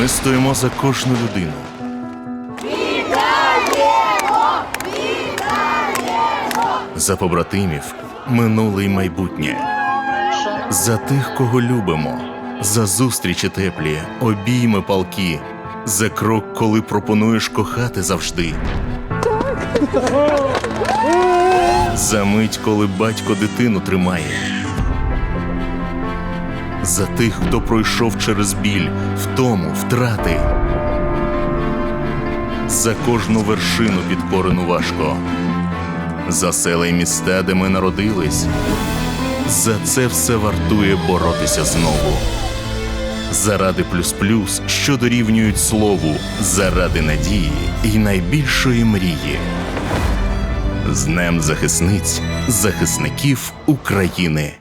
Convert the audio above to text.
Ми стоїмо за кожну людину. За побратимів, минуле й майбутнє. За тих, кого любимо, за зустрічі теплі, обійми палки, за крок, коли пропонуєш кохати завжди. За мить, коли батько дитину тримає. За тих, хто пройшов через біль, втому, втрати. За кожну вершину підкорену важко. За села й міста, де ми народились. За це все вартує боротися знову. Заради плюс-плюс, що дорівнюють слову, заради надії і найбільшої мрії. З Днем захисниць, захисників України.